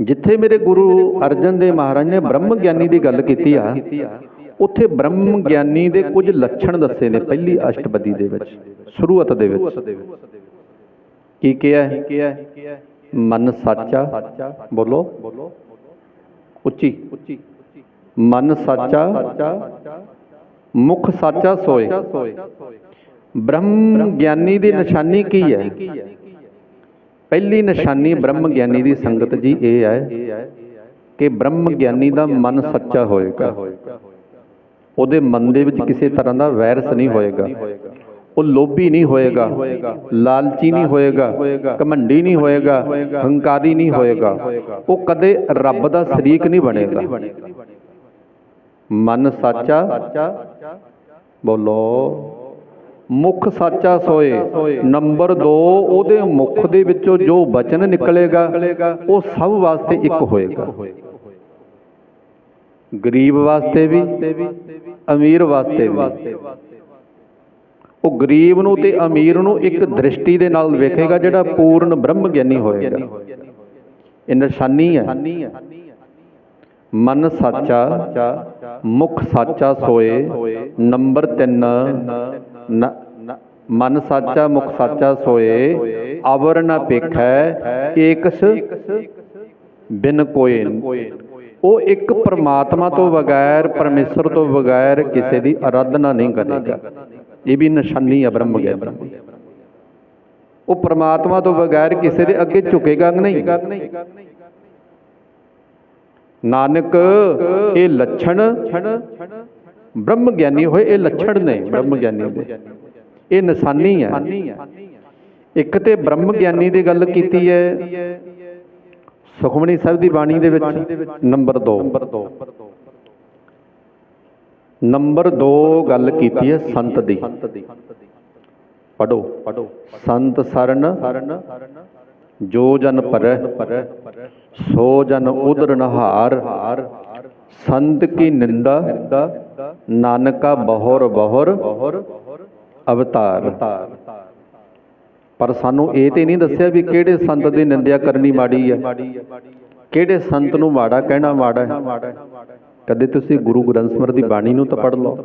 ਜਿੱਥੇ ਮੇਰੇ ਗੁਰੂ ਅਰਜਨ ਦੇਵ ਮਹਾਰਾਜ ਨੇ ਬ੍ਰਹਮ ਗਿਆਨੀ ਦੀ ਗੱਲ ਕੀਤੀ ਆ ਉੱਥੇ ਬ੍ਰਹਮ ਗਿਆਨੀ ਦੇ ਕੁਝ ਲੱਛਣ ਦੱਸੇ ਨੇ ਪਹਿਲੀ ਅਸ਼ਟਪਦੀ ਦੇ ਵਿੱਚ ਸ਼ੁਰੂਆਤ ਦੇ ਵਿੱਚ। ਕੀ ਕਿਹਾ ਹੈ? ਮਨ ਸਾਚਾ। ਬੋਲੋ। ਉੱਚੀ। ਮਨ ਸਾਚਾ। ਮੁਖ ਸਾਚਾ ਸੋਏ। ਬ੍ਰਹਮ ਗਿਆਨੀ ਦੀ ਨਿਸ਼ਾਨੀ ਕੀ ਹੈ? ਪਹਿਲੀ ਨਿਸ਼ਾਨੀ ਬ੍ਰਹਮ ਗਿਆਨੀ ਦੀ ਸੰਗਤ ਜੀ ਇਹ ਹੈ ਕਿ ਬ੍ਰਹਮ ਗਿਆਨੀ ਦਾ ਮਨ ਸੱਚਾ ਹੋਏਗਾ। ਉਹਦੇ ਮਨ ਦੇ ਵਿੱਚ ਕਿਸੇ ਤਰ੍ਹਾਂ ਦਾ ਵੈਰਸ ਨਹੀਂ ਹੋਏਗਾ। ਉਹ ਲੋਭੀ ਨਹੀਂ ਹੋਏਗਾ। ਲਾਲਚੀ ਨਹੀਂ ਹੋਏਗਾ। ਘਮੰਡੀ ਨਹੀਂ ਹੋਏਗਾ। ਹੰਕਾਰੀ ਨਹੀਂ ਹੋਏਗਾ। ਉਹ ਕਦੇ ਰੱਬ ਦਾ ਸ਼ਰੀਕ ਨਹੀਂ ਬਣੇਗਾ। ਮਨ ਸਾਚਾ ਬੋਲੋ। ਮੁੱਖ ਸਾਚਾ ਸੋਏ। ਨੰਬਰ 2 ਉਹਦੇ ਮੁਖ ਦੇ ਵਿੱਚੋਂ ਜੋ ਬਚਨ ਨਿਕਲੇਗਾ, ਉਹ ਸਭ ਵਾਸਤੇ ਇੱਕ ਹੋਏਗਾ। ਗਰੀਬ ਵਾਸਤੇ ਵੀ, ਅਮੀਰ ਵਾਸਤੇ ਵੀ। ਉਹ ਗਰੀਬ ਨੂੰ ਤੇ ਅਮੀਰ ਨੂੰ ਇੱਕ ਦ੍ਰਿਸ਼ਟੀ ਦੇ ਨਾਲ ਵੇਖੇਗਾ ਜਿਹੜਾ ਪੂਰਨ ਬ੍ਰਹਮ ਗਿਆਨੀ ਹੋਏਗਾ। ਇਹ ਨਿਸ਼ਾਨੀ ਹੈ। ਮਨ ਸਾਚਾ, ਮੁਖ ਸਾਚਾ ਸੋਏ। ਨੰਬਰ 3 ਮਨ ਸਾਚਾ ਮੁਖ ਸਾਚਾ ਸੋਏ ਅਵਰ ਨ ਪੇਖੈ ਏਕਸ ਬਿਨ ਕੋਏ ਉਹ ਇੱਕ ਪ੍ਰਮਾਤਮਾ ਤੋਂ ਬਗੈਰ ਪਰਮੇਸ਼ਰ ਤੋਂ ਬਗੈਰ ਕਿਸੇ ਦੀ ਆਰਾਧਨਾ ਨਹੀਂ ਕਰੇਗਾ। ਇਹ ਵੀ ਨਿਸ਼ਾਨੀ ਹੈ ਬ੍ਰਹਮ ਗਿਆਨ ਉਹ ਪ੍ਰਮਾਤਮਾ ਤੋਂ ਬਗੈਰ ਕਿਸੇ ਦੇ ਅੱਗੇ ਝੁਕੇਗਾ ਨਹੀਂ? ਨਾਨਕ ਇਹ ਲੱਛਣ ਬ੍ਰਹਮ ਗਿਆਨੀ ਹੋਏ, ਇਹ ਲੱਛਣ ਨੇ ਬ੍ਰਹਮ ਗਿਆਨੀ ਦੇ। ਇਹ ਨਿਸ਼ਾਨੀ ਹੈ। ਇੱਕ ਤੇ ਬ੍ਰਹਮ ਗਿਆਨੀ ਦੀ ਗੱਲ ਕੀਤੀ ਹੈ, ਸੁਖਮਨੀ ਸਾਹਿਬ ਦੀ ਬਾਣੀ ਦੇ ਵਿੱਚ, ਨੰਬਰ 2 ਨੰਬਰ 2 ਗੱਲ ਕੀਤੀ ਹੈ ਸੰਤ ਦੀ। ਪੜੋ ਸੰਤ ਸਰਨ, ਜੋ ਜਨ ਪਰੈ ਸੋ ਜਨ ਉਦਰ ਨਹਾਰ। ਸੰਤ ਕੀ ਨਿੰਦਾ? ਨਾਨਕਾ ਬਹੁਰ ਬਹੁਰ ਅਵਤਾਰ। ਪਰ ਸਾਨੂੰ ਇਹ ਤੇ ਨਹੀਂ ਦੱਸਿਆ ਵੀ ਕਿਹੜੇ ਸੰਤ ਦੀ ਨਿੰਦਿਆ ਕਰਨੀ ਮਾੜੀ ਹੈ ਕਿਹੜੇ ਸੰਤ ਨੂੰ ਮਾੜਾ ਕਹਿਣਾ ਮਾੜਾ ਹੈ? ਕਦੇ ਤੁਸੀਂ ਗੁਰੂ ਗ੍ਰੰਥ ਸਾਹਿਬ ਦੀ ਬਾਣੀ ਨੂੰ ਤਾਂ ਪੜ੍ਹ ਲਓ।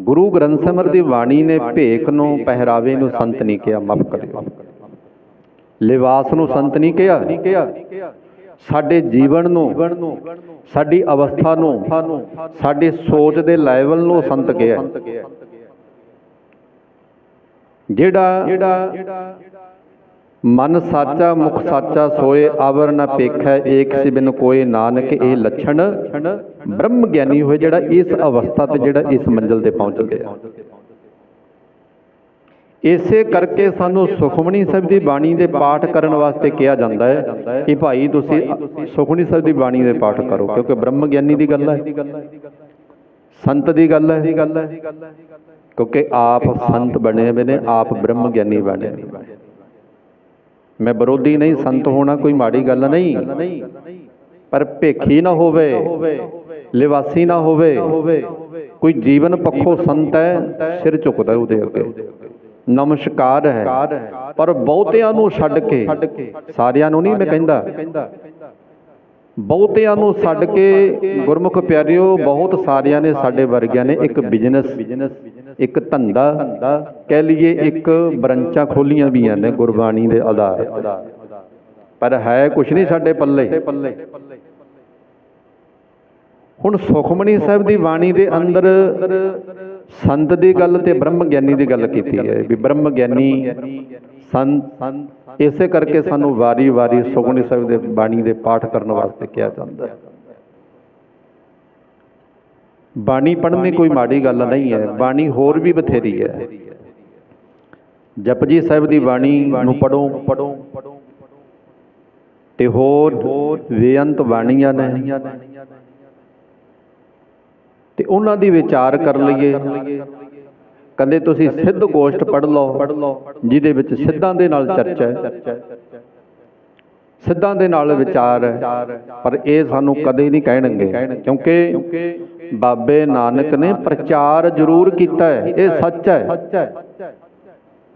ਗੁਰੂ ਗ੍ਰੰਥ ਸਾਹਿਬ ਦੀ ਬਾਣੀ ਨੇ ਭੇਖ ਨੂੰ, ਪਹਿਰਾਵੇ ਨੂੰ ਸੰਤ ਨਹੀਂ ਕਿਹਾ, ਮਾਫ ਕਰਿਓ। ਲਿਬਾਸ ਨੂੰ ਸੰਤ ਨਹੀਂ ਕਿਹਾ। ਸਾਡੇ ਜੀਵਨ ਨੂੰ, ਸਾਡੀ ਅਵਸਥਾ ਨੂੰ, ਸਾਡੀ ਸੋਚ ਦੇ ਲੈਵਲ ਨੂੰ ਸੰਤ ਕਿਹਾ ਜਿਹੜਾ ਮਨ ਸਾਚਾ, ਮੁਖ ਸਾਚਾ ਸੋਏ, ਆਵਰ ਨ ਪੇਖੈ, ਏਕ ਸਿਬਿਨ ਕੋਏ ਨਾਨਕ, ਇਹ ਲੱਛਣ ਬ੍ਰਹਮ ਗਿਆਨੀ ਹੋਏ ਜਿਹੜਾ ਇਸ ਅਵਸਥਾ ਤੇ, ਜਿਹੜਾ ਇਸ ਮੰਜ਼ਲ ਤੇ ਪਹੁੰਚ ਗਿਆ। ਇਸੇ ਕਰਕੇ ਸਾਨੂੰ ਸੁਖਮਨੀ ਸਾਹਿਬ ਦੀ ਬਾਣੀ ਦੇ ਪਾਠ ਕਰਨ ਵਾਸਤੇ ਕਿਹਾ ਜਾਂਦਾ ਹੈ ਕਿ ਭਾਈ ਤੁਸੀਂ ਸੁਖਮਨੀ ਸਾਹਿਬ ਦੀ ਬਾਣੀ ਦੇ ਪਾਠ ਕਰੋ, ਕਿਉਂਕਿ ਬ੍ਰਹਮ ਗਿਆਨੀ ਦੀ ਗੱਲ ਹੈ, ਸੰਤ ਦੀ ਗੱਲ ਹੈ, ਕਿਉਂਕਿ ਆਪ ਸੰਤ ਬਣੇ ਹੋਏ ਨੇ, ਆਪ ਬ੍ਰਹਮ ਗਿਆਨੀ ਬਣੇ ਮੈਂ ਵਿਰੋਧੀ ਨਹੀਂ, ਸੰਤ ਹੋਣਾ ਕੋਈ ਮਾੜੀ ਗੱਲ ਨਹੀਂ, ਪਰ ਭੇਖੀ ਨਾ ਹੋਵੇ, ਲਿਵਾਸੀ ਨਾ ਹੋਵੇ, ਕੋਈ ਜੀਵਨ ਪੱਖੋਂ ਸੰਤ ਹੈ, ਸਿਰ ਝੁਕਦਾ ਉਹਦੇ ਅੱਗੇ। ਨਮਸਕਾਰ ਹੈ। ਪਰ ਬਹੁਤਿਆਂ ਨੂੰ ਛੱਡ ਕੇ ਸਾਰਿਆਂ ਨੂੰ ਨਹੀਂ ਮੈਂ ਕਹਿੰਦਾ। ਬਹੁਤਿਆਂ ਨੂੰ ਛੱਡ ਕੇ ਗੁਰਮੁਖ ਪਿਆਰਿਓ ਬਹੁਤ ਸਾਰਿਆਂ ਨੇ ਸਾਡੇ ਵਰਗਿਆਂ ਨੇ ਇੱਕ ਬਿਜ਼ਨਸ ਇੱਕ ਧੰਦਾ ਕਹਿ ਲਈਏ ਇੱਕ ਬ੍ਰਾਂਚਾਂ ਖੋਲੀਆਂ ਵੀਆਂ ਨੇ ਗੁਰਬਾਣੀ ਦੇ ਆਧਾਰ। ਪਰ ਹੈ ਕੁਛ ਨਹੀਂ ਸਾਡੇ ਪੱਲੇ। ਹੁਣ ਸੁਖਮਨੀ ਸਾਹਿਬ ਦੀ ਬਾਣੀ ਦੇ ਅੰਦਰ ਸੰਤ ਦੀ ਗੱਲ ਤੇ ਬ੍ਰਹਮ ਗਿਆਨੀ ਦੀ ਗੱਲ ਕੀਤੀ ਹੈ ਵੀ ਬ੍ਰਹਮ ਗਿਆਨੀ ਸੰਤ ਇਸੇ ਕਰਕੇ ਸਾਨੂੰ ਵਾਰੀ-ਵਾਰੀ ਸੁਖਮਨੀ ਸਾਹਿਬ ਦੇ ਬਾਣੀ ਦੇ ਪਾਠ ਕਰਨ ਵਾਸਤੇ ਕਿਹਾ ਜਾਂਦਾ ਹੈ। ਬਾਣੀ ਪੜ੍ਹਨੀ ਕੋਈ ਮਾੜੀ ਗੱਲ ਨਹੀਂ ਹੈ, ਬਾਣੀ ਹੋਰ ਵੀ ਬਥੇਰੀ ਹੈ। ਜਪਜੀ ਸਾਹਿਬ ਦੀ ਬਾਣੀ ਨੂੰ ਪੜੋ ਪੜੋ ਤੇ ਹੋਰ ਬੇਅੰਤ ਬਾਣੀਆਂ ਨੇ। ਉਹਨਾਂ ਦੀ ਵਿਚਾਰ ਕਰ ਲਈਏ। ਕਹਿੰਦੇ ਤੁਸੀਂ ਸਿੱਧ ਗੋਸ਼ਟ ਪੜ੍ਹ ਲਓ ਜਿਹਦੇ ਵਿੱਚ ਸਿੱਧਾਂ ਦੇ ਨਾਲ ਚਰਚਾ ਹੈ। ਸਿੱਧਾਂ ਦੇ ਨਾਲ ਵਿਚਾਰ ਹੈ। ਪਰ ਇਹ ਸਾਨੂੰ ਕਦੇ ਨਹੀਂ ਕਹਿਣਗੇ। ਕਿਉਂਕਿ ਬਾਬੇ ਨਾਨਕ ਨੇ ਪ੍ਰਚਾਰ ਜ਼ਰੂਰ ਕੀਤਾ ਹੈ। ਇਹ ਸੱਚ ਹੈ।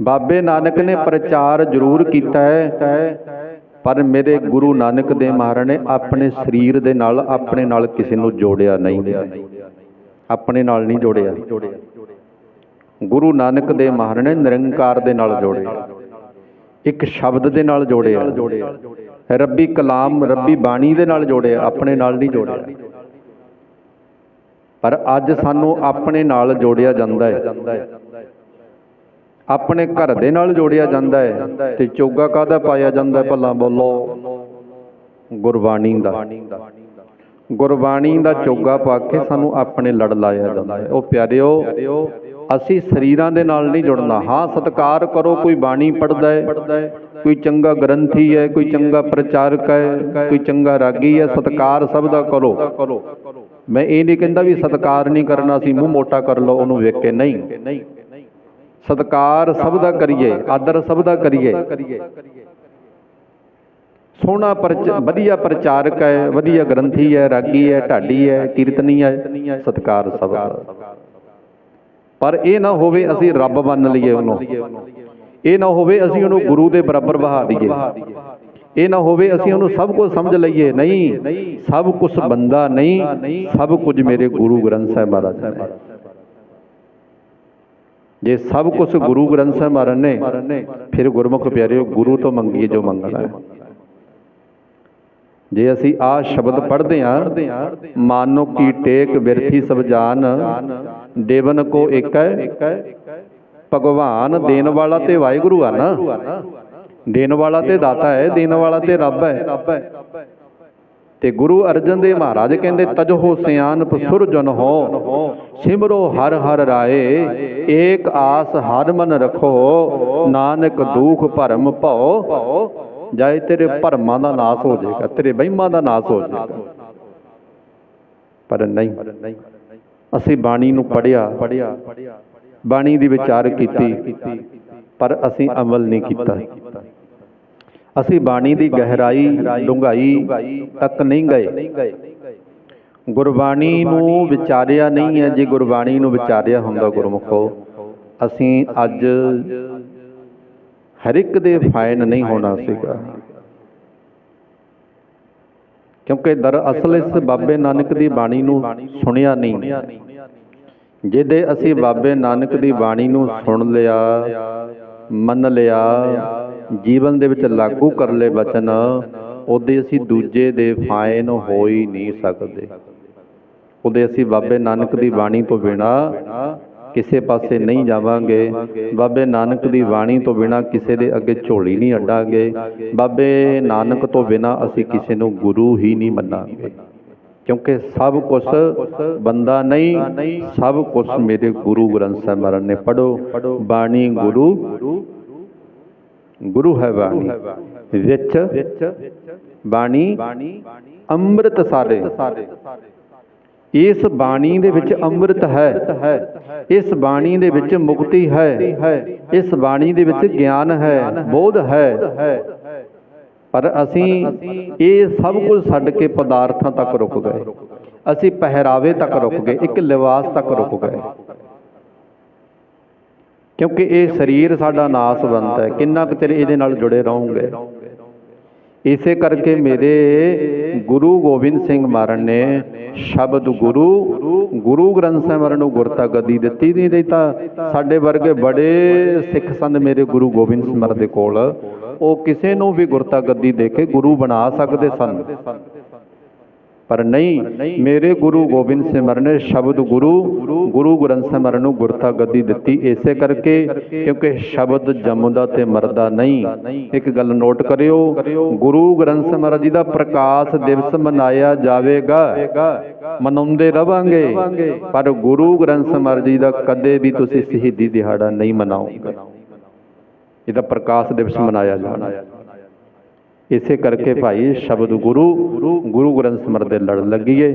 ਬਾਬੇ ਨਾਨਕ ਨੇ ਪ੍ਰਚਾਰ ਜ਼ਰੂਰ ਕੀਤਾ ਹੈ। ਪਰ ਮੇਰੇ ਗੁਰੂ ਨਾਨਕ ਦੇਵ ਮਹਾਰਾਜ ਨੇ ਆਪਣੇ ਸਰੀਰ ਦੇ ਨਾਲ ਆਪਣੇ ਨਾਲ ਕਿਸੇ ਨੂੰ ਜੋੜਿਆ ਨਹੀਂ। ਆਪਣੇ ਨਾਲ ਨਹੀਂ ਜੋੜਿਆ। ਗੁਰੂ ਨਾਨਕ ਦੇਵ ਮਹਾਰਾਜ ਨਿਰੰਕਾਰ ਦੇ ਨਾਲ ਜੋੜਿਆ ਇੱਕ ਸ਼ਬਦ ਦੇ ਨਾਲ ਜੋੜਿਆ। ਰੱਬੀ ਕਲਾਮ, ਰੱਬੀ ਬਾਣੀ ਦੇ ਨਾਲ ਜੋੜਿਆ, ਆਪਣੇ ਨਾਲ ਨਹੀਂ ਜੋੜਿਆ। ਪਰ ਅੱਜ ਸਾਨੂੰ ਆਪਣੇ ਨਾਲ ਜੋੜਿਆ ਜਾਂਦਾ ਹੈ। ਆਪਣੇ ਘਰ ਦੇ ਨਾਲ ਜੋੜਿਆ ਜਾਂਦਾ ਹੈ ਤੇ ਚੋਗਾ ਕਾਹਦਾ ਪਾਇਆ ਜਾਂਦਾ ਭੱਲਾ ਬੋਲੋ? ਗੁਰਬਾਣੀ ਦਾ। ਗੁਰਬਾਣੀ ਦਾ ਚੋਗਾ ਪਾ ਕੇ ਸਾਨੂੰ ਆਪਣੇ ਲੜ ਲਾਇਆ ਜਾਂਦਾ ਹੈ। ਉਹ ਪਿਆਰਿਓ ਅਸੀਂ ਸਰੀਰਾਂ ਦੇ ਨਾਲ ਨਹੀਂ ਜੁੜਨਾ। ਹਾਂ ਸਤਕਾਰ ਕਰੋ ਕੋਈ ਬਾਣੀ ਪੜਦਾ ਹੈ ਕੋਈ ਚੰਗਾ ਗ੍ਰੰਥੀ ਹੈ ਕੋਈ ਚੰਗਾ ਪ੍ਰਚਾਰਕ ਹੈ ਕੋਈ ਚੰਗਾ ਰਾਗੀ ਹੈ ਸਤਕਾਰ ਸਭ ਦਾ ਕਰੋ। ਮੈਂ ਇਹ ਨਹੀਂ ਕਹਿੰਦਾ ਵੀ ਸਤਕਾਰ ਨਹੀਂ ਕਰਨਾ ਸੀ ਮੂੰਹ ਮੋਟਾ ਕਰ ਲਓ ਉਹਨੂੰ ਵੇਖ ਕੇ ਨਹੀਂ। ਸਤਕਾਰ ਸਭ ਦਾ ਕਰੀਏ ਆਦਰ ਸਭ ਦਾ ਕਰੀਏ। ਸੋਹਣਾ ਪਰਚ ਵਧੀਆ ਪ੍ਰਚਾਰਕ ਹੈ, ਵਧੀਆ ਗ੍ਰੰਥੀ ਹੈ, ਰਾਗੀ ਹੈ, ਢਾਡੀ ਹੈ, ਕੀਰਤਨੀ ਹੈ, ਸਤਕਾਰ ਸਭ ਪਰ ਇਹ ਨਾ ਹੋਵੇ ਅਸੀਂ ਰੱਬ ਮੰਨ ਲਈਏ ਉਹਨੂੰ। ਇਹ ਨਾ ਹੋਵੇ ਅਸੀਂ ਉਹਨੂੰ ਗੁਰੂ ਦੇ ਬਰਾਬਰ ਬਹਾ ਦਈਏ। ਇਹ ਨਾ ਹੋਵੇ ਅਸੀਂ ਉਹਨੂੰ ਸਭ ਕੁਝ ਸਮਝ ਲਈਏ। ਨਹੀਂ, ਸਭ ਕੁਝ ਬੰਦਾ ਨਹੀਂ, ਸਭ ਕੁਝ ਮੇਰੇ ਗੁਰੂ ਗ੍ਰੰਥ ਸਾਹਿਬ ਮਹਾਰਾਜ ਨੇ। ਜੇ ਸਭ ਕੁਝ ਗੁਰੂ ਗ੍ਰੰਥ ਸਾਹਿਬ ਮਹਾਰਾਜ ਨੇ, ਫਿਰ ਗੁਰਮੁਖ ਪਿਆਰਿਓ, ਗੁਰੂ ਤੋਂ ਮੰਗੀਏ ਜੋ ਮੰਗਣਾ ਹੈ। ਜੇ ਅਸੀਂ ਆ ਸ਼ਬਦ ਪੜ੍ਹਦੇ ਹਾਂ, ਮਾਨੋ ਕੀ ਟੇਕ ਬਿਰਥੀ ਸਭ ਜਾਨ ਦੇਵਨ ਕੋ ਇੱਕ ਹੈ ਭਗਵਾਨ ਦੇਣ ਵਾਲਾ ਤੇ ਵਾਹਿਗੁਰੂ ਆ ਨਾ। ਦੇਣ ਵਾਲਾ ਤੇ ਦਾਤਾ ਹੈ, ਦੇਣ ਵਾਲਾ ਤੇ ਰੱਬ ਹੈ। ਤੇ ਗੁਰੂ ਅਰਜਨ ਦੇਵ ਮਹਾਰਾਜ ਕਹਿੰਦੇ, ਤਜੋ ਸਿਆਨ ਸੁਰਜਨ ਹੋ, ਸਿਮਰੋ ਹਰ ਹਰ ਰਾਏ, ਏਕ ਆਸ ਹਰ ਮਨ ਰਖੋ, ਨਾਨਕ ਦੁਖ ਭਰਮ ਭਉ ਜਾਏ ਤੇਰੇ ਭਰਮਾਂ ਦਾ ਨਾਸ ਹੋ ਜਾਏਗਾ, ਤੇਰੇ ਵਹਿਮਾਂ ਦਾ ਨਾਸ ਹੋ ਜਾਏਗਾ। ਪਰ ਨਹੀਂ, ਅਸੀਂ ਬਾਣੀ ਨੂੰ ਪੜਿਆ ਬਾਣੀ ਦੀ ਵਿਚਾਰ ਕੀਤੀ, ਪਰ ਅਸੀਂ ਅਮਲ ਨਹੀਂ ਕੀਤਾ। ਅਸੀਂ ਬਾਣੀ ਦੀ ਗਹਿਰਾਈ ਡੂੰਘਾਈ ਤੱਕ ਨਹੀਂ ਗਏ। ਗੁਰਬਾਣੀ ਨੂੰ ਵਿਚਾਰਿਆ ਨਹੀਂ ਹੈ, ਜੇ ਗੁਰਬਾਣੀ ਨੂੰ ਵਿਚਾਰਿਆ ਹੁੰਦਾ ਗੁਰਮੁਖੋ, ਅਸੀਂ ਅੱਜ ਹਰ ਇੱਕ ਦੇ ਫਾਇਨ ਨਹੀਂ ਹੋਣਾ ਸੀਗਾ। ਕਿਉਂਕਿ ਦਰਅਸਲ ਇਸ ਬਾਬੇ ਨਾਨਕ ਦੀ ਬਾਣੀ ਨੂੰ ਸੁਣਿਆ ਨਹੀਂ। ਜਿਹਦੇ ਅਸੀਂ ਬਾਬੇ ਨਾਨਕ ਦੀ ਬਾਣੀ ਨੂੰ ਸੁਣ ਲਿਆ, ਮੰਨ ਲਿਆ, ਜੀਵਨ ਦੇ ਵਿੱਚ ਲਾਗੂ ਕਰ ਲਏ ਬਚਨ, ਉਹਦੇ ਅਸੀਂ ਦੂਜੇ ਦੇ ਫਾਇਨ ਹੋ ਹੀ ਨਹੀਂ ਸਕਦੇ। ਉਹਦੇ ਅਸੀਂ ਬਾਬੇ ਨਾਨਕ ਦੀ ਬਾਣੀ ਤੋਂ ਬਿਨਾ ਕਿਸੇ ਪਾਸੇ ਨਹੀਂ ਜਾਵਾਂਗੇ। ਬਾਬੇ ਨਾਨਕ ਦੀ ਬਾਣੀ ਤੋਂ ਬਿਨਾ ਕਿਸੇ ਦੇ ਅੱਗੇ ਝੋਲੀ ਨਹੀਂ ਅੱਡਾਂਗੇ ਬਾਬੇ ਨਾਨਕ ਤੋਂ ਬਿਨਾ ਅਸੀਂ ਕਿਸੇ ਨੂੰ ਗੁਰੂ ਹੀ ਨਹੀਂ ਮੰਨਾਂਗੇ। ਕਿਉਂਕਿ ਸਭ ਕੁਝ ਬੰਦਾ ਨਹੀਂ, ਸਭ ਕੁਝ ਮੇਰੇ ਗੁਰੂ ਗ੍ਰੰਥ ਸਾਹਿਬ ਮਹਾਰਾਜ ਨੇ ਪੜੋ ਬਾਣੀ ਗੁਰੂ ਗੁਰੂ ਹੈ ਬਾਣੀ। ਵਿੱਚ ਬਾਣੀ ਅੰਮ੍ਰਿਤ ਸਾਰੇ ਇਸ ਬਾਣੀ ਦੇ ਵਿੱਚ ਅੰਮ੍ਰਿਤ ਹੈ। ਇਸ ਬਾਣੀ ਦੇ ਵਿੱਚ ਮੁਕਤੀ ਹੈ। ਇਸ ਬਾਣੀ ਦੇ ਵਿੱਚ ਗਿਆਨ ਹੈ। ਬੋਧ ਹੈ। ਪਰ ਅਸੀਂ ਇਹ ਸਭ ਕੁਝ ਛੱਡ ਕੇ ਪਦਾਰਥਾਂ ਤੱਕ ਰੁਕ ਗਏ। ਅਸੀਂ ਪਹਿਰਾਵੇ ਤੱਕ ਰੁਕ ਗਏ। ਇੱਕ ਲਿਬਾਸ ਤੱਕ ਰੁਕ ਗਏ। ਕਿਉਂਕਿ ਇਹ ਸਰੀਰ ਸਾਡਾ ਨਾਸ ਬੰਦ ਹੈ। ਕਿੰਨਾ ਕੁ ਚਿਰ ਇਹਦੇ ਨਾਲ ਜੁੜੇ ਰਹੋਗੇ? ਇਸੇ ਕਰਕੇ ਮੇਰੇ ਗੁਰੂ ਗੋਬਿੰਦ ਸਿੰਘ ਮਹਾਰਾਜ ਨੇ ਸ਼ਬਦ ਗੁਰੂ ਗੁਰੂ ਗ੍ਰੰਥ ਸਾਹਿਬ ਮਹਾਰਾਜ ਨੂੰ ਗੁਰਤਾ ਗੱਦੀ ਦਿੱਤੀ ਨਹੀਂ ਨਹੀਂ ਤਾਂ ਸਾਡੇ ਵਰਗੇ ਬੜੇ ਸਿੱਖ ਸੰਤ ਮੇਰੇ ਗੁਰੂ ਗੋਬਿੰਦ ਸਿੰਘ ਮਹਾਰਾਜ ਦੇ ਕੋਲ, ਉਹ ਕਿਸੇ ਨੂੰ ਵੀ ਗੁਰਤਾ ਗੱਦੀ ਦੇ ਕੇ ਗੁਰੂ ਬਣਾ ਸਕਦੇ ਸਨ। ਪਰ ਨਹੀਂ ਮੇਰੇ ਗੁਰੂ ਗੋਬਿੰਦ ਸਿੰਘ ਮਹਾਰਾਜ ਨੇ ਸ਼ਬਦ ਗੁਰੂ ਗੁਰੂ ਗ੍ਰੰਥ ਸਾਹਿਬ ਮਹਾਰਾਜ ਨੂੰ ਗੁਰਤਾ ਗੱਦੀ ਦਿੱਤੀ ਇਸੇ ਕਰਕੇ ਕਿਉਂਕਿ ਸ਼ਬਦ ਜੰਮਦਾ ਤੇ ਮਰਦਾ ਨਹੀਂ। ਇੱਕ ਗੱਲ ਨੋਟ ਕਰਿਓ ਗੁਰੂ ਗ੍ਰੰਥ ਮਹਾਰਾਜ ਜੀ ਦਾ ਪ੍ਰਕਾਸ਼ ਦਿਵਸ ਮਨਾਇਆ ਜਾਵੇਗਾ। ਮਨਾਉਂਦੇ ਰਵਾਂਗੇ। ਪਰ ਗੁਰੂ ਗ੍ਰੰਥ ਮਹਾਰਾਜ ਜੀ ਦਾ ਕਦੇ ਵੀ ਤੁਸੀਂ ਸ਼ਹੀਦੀ ਦਿਹਾੜਾ ਨਹੀਂ ਮਨਾਓਗੇ ਇਹਦਾ ਪ੍ਰਕਾਸ਼ ਦਿਵਸ ਮਨਾਇਆ ਜਾਣਾ ਇਸੇ ਕਰਕੇ ਭਾਈ ਸ਼ਬਦ ਗੁਰੂ ਗੁਰੂ ਗ੍ਰੰਥ ਸਮਰ ਦੇ ਲੜ ਲੱਗੀਏ।